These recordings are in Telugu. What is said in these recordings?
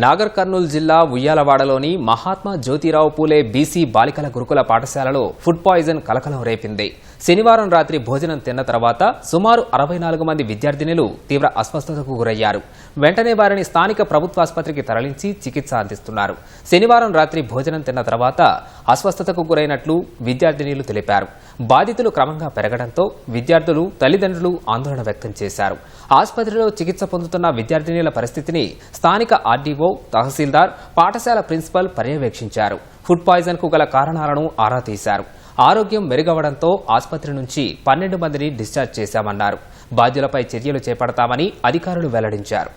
నాగర్ కర్నూలు జిల్లా ఉయ్యాలవాడలోని మహాత్మా జ్యోతిరావు పూలే బీసీ బాలికల గురుకుల పాఠశాలలో ఫుడ్ పాయిజన్ కలకలం రేపింది. శనివారం రాత్రి భోజనం తిన్న తర్వాత సుమారు అరవై నాలుగు మంది విద్యార్థినులు తీవ్ర అస్వస్థతకు గురయ్యారు. వెంటనే వారిని స్థానిక ప్రభుత్వాసుపత్రికి తరలించి చికిత్స అందిస్తున్నారు. శనివారం రాత్రి భోజనం తిన్న తర్వాత అస్వస్థతకు గురైనట్లు విద్యార్థినీలు తెలిపారు. బాధితులు క్రమంగా పెరగడంతో విద్యార్థులు తల్లిదండ్రులు ఆందోళన వ్యక్తం చేశారు. ఆసుపత్రిలో చికిత్స పొందుతున్న విద్యార్థినీల పరిస్థితిని స్థానిక ఆర్డీఓ తహసీల్దార్ పాఠశాల ప్రిన్సిపల్ పర్యవేక్షించారు. ఫుడ్ పాయిజన్కు గల కారణాలను ఆరా తీశారు. ఆరోగ్యం మెరుగవడంతో ఆసుపత్రి నుంచి పన్నెండు మందిని డిశ్చార్జ్ చేశామన్నారు. బాధ్యులపై చర్యలు చేపడతామని అధికారులు వెల్లడించారు.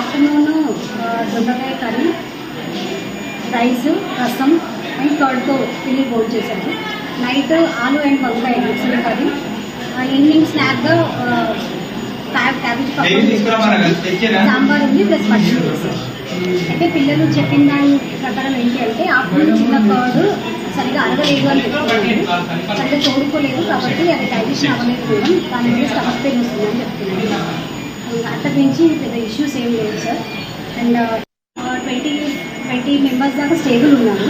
ఆఫ్టర్నూన్ దొండకాయ కర్రీ రైస్ రసం అండ్ కర్డ్తో తిని భోజనం చేశాను నైట్ ఆలు అండ్ వంకాయ కర్రీ. తెచ్చిరా? సాంబార్ ఉంది ప్లస్ పచ్చడి. అయితే పిల్లలు చెప్పిన దాని ప్రకారం ఏంటి అంటే ఆఫ్టర్నూన్ చిన్న కర్డ్ సరిగా అరగలేదు అని చెప్తున్నారు. సరిగ్గా తోడుకోలేదు కాబట్టి అది డైజెషన్ అవ్వలేదు మేడం దాని మీద స్టమక్ పెయిన్ వస్తుందని చెప్తున్నారు. అంతకు మించి పెద్ద ఇష్యూస్ ఏం లేవు sir and twenty twenty members దాకా స్టేబుల్ ఉన్నారు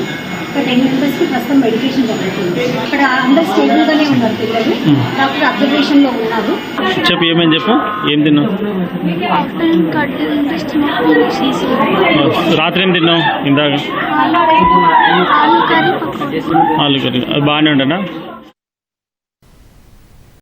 ఒక టెన్ మెంబర్స్కి ప్రస్తుతం మెడికేషన్ జరుగుతుంది అక్కడ అందరు స్టేబుల్గానే ఉన్నారు పిల్లలు. డాక్టర్ అబ్జర్వేషన్లో ఉన్నారు. చెప్పు ఏమని చెప్పు? ఏం తిన్నావు? చేసి రాత్రి ఏం తిన్నావు ఇందాక? ఆలు కర్రీ పకోడీ. ఆలు కర్రీ. అది బాగానే ఉండనా